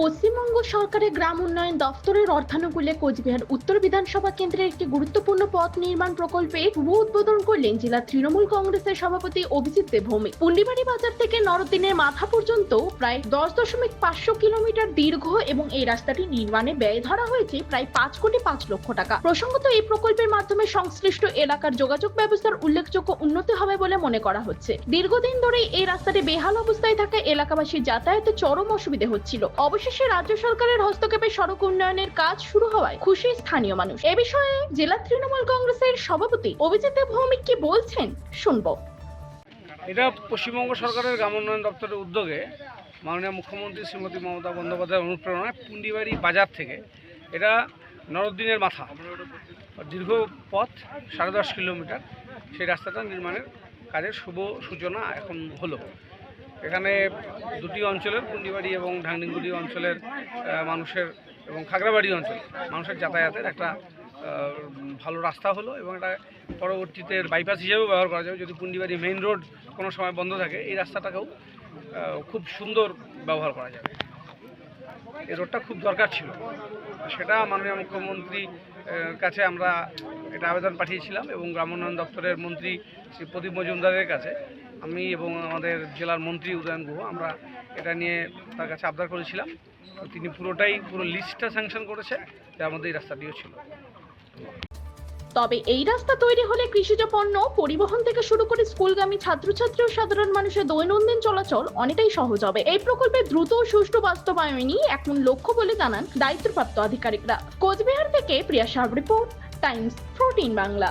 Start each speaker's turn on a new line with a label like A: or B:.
A: পশ্চিমবঙ্গ সরকারের গ্রাম উন্নয়ন দফতরের অর্থানুকূলে কোচবিহার উত্তর বিধানসভা কেন্দ্রের একটি গুরুত্বপূর্ণ পথ নির্মাণ প্রকল্পে শুভ উদ্বোধন করলেন জেলা তৃণমূল কংগ্রেসের সভাপতি অভিজিৎ দেবভৌমিক পুন্ডিবাড়ি বাজার থেকে নরদিনের মাথা পর্যন্ত প্রায় দশ দশমিক পাঁচশো কিলোমিটার দীর্ঘ এবং এই রাস্তাটি নির্মাণে ব্যয় ধরা হয়েছে প্রায় পাঁচ কোটি পাঁচ লক্ষ টাকা। প্রসঙ্গত এই প্রকল্পের মাধ্যমে সংশ্লিষ্ট এলাকার যোগাযোগ ব্যবস্থার উল্লেখযোগ্য উন্নতি হবে বলে মনে করা হচ্ছে। দীর্ঘদিন ধরে এই রাস্তাটি বেহাল অবস্থায় থাকা এলাকাবাসীর যাতায়াতে চরম অসুবিধে হচ্ছিল। অবশেষে রাজ্য সরকারের হস্তক্ষেপে সড়ক উন্নয়নের কাজ শুরু হওয়ায় খুশি স্থানীয় মানুষ। এ বিষয়ে জেলা তৃণমূল কংগ্রেসের সভাপতি অভিজিৎ ভৌমিক কি বলছেন, শুনব।
B: এটা পশ্চিমবঙ্গ সরকারের গ্রাম উন্নয়ন দপ্তরের উদ্যোগে মাননীয় মুখ্যমন্ত্রী শ্রীমতী মমতা বন্দ্যোপাধ্যায়ের অনুপ্রেরণায় পুন্ডিবাড়ি বাজার থেকে এটা নরদ্দিনের মাথা। দীর্ঘ পথ, সাড়ে দশ কিলোমিটার, সেই রাস্তাটা নির্মাণের কাজের শুভ সূচনা এখন হলো। এখানে দুটি অঞ্চলের পুন্ডিবাড়ি এবং ঢাংডিগুড়ি অঞ্চলের মানুষের এবং খাগড়াবাড়ি অঞ্চল মানুষের যাতায়াতের একটা ভালো রাস্তা হলো এবং এটা পরবর্তীতে বাইপাস হিসেবেও ব্যবহার করা যাবে। যদি পুন্ডিবাড়ি মেইন রোড কোনো সময় বন্ধ থাকে, এই রাস্তাটাকেও খুব সুন্দর ব্যবহার করা যাবে। এই রোডটা খুব দরকার ছিল। সেটা মাননীয় মুখ্যমন্ত্রী কাছে আমরা এটা আবেদন পাঠিয়েছিলাম এবং গ্রাম উন্নয়ন দপ্তরের মন্ত্রী শ্রী প্রদীপ মজুমদারের কাছে। আমি এবং আমাদের জেলার মন্ত্রী উদয়ন গুহ, আমরা এটা নিয়ে তার কাছে আবদার করেছিলাম। তিনি পুরোটাই, পুরো লিস্টটা স্যাংশন করেছে যার মধ্যে এই রাস্তাটিও ছিল।
A: তবে এই রাস্তা তৈরি হলে কৃষিজ পণ্য, পরিবহন থেকে শুরু করে স্কুলগামী ছাত্রছাত্রী ও সাধারণ মানুষের দৈনন্দিন চলাচল অনেকটাই সহজ হবে। এই প্রকল্পে দ্রুত ও সুষ্ঠু বাস্তবায়নই এখন লক্ষ্য বলে জানান দায়িত্বপ্রাপ্ত আধিকারিকরা। কোচবিহার থেকে Priya Sah report, Times fourteen Bangla.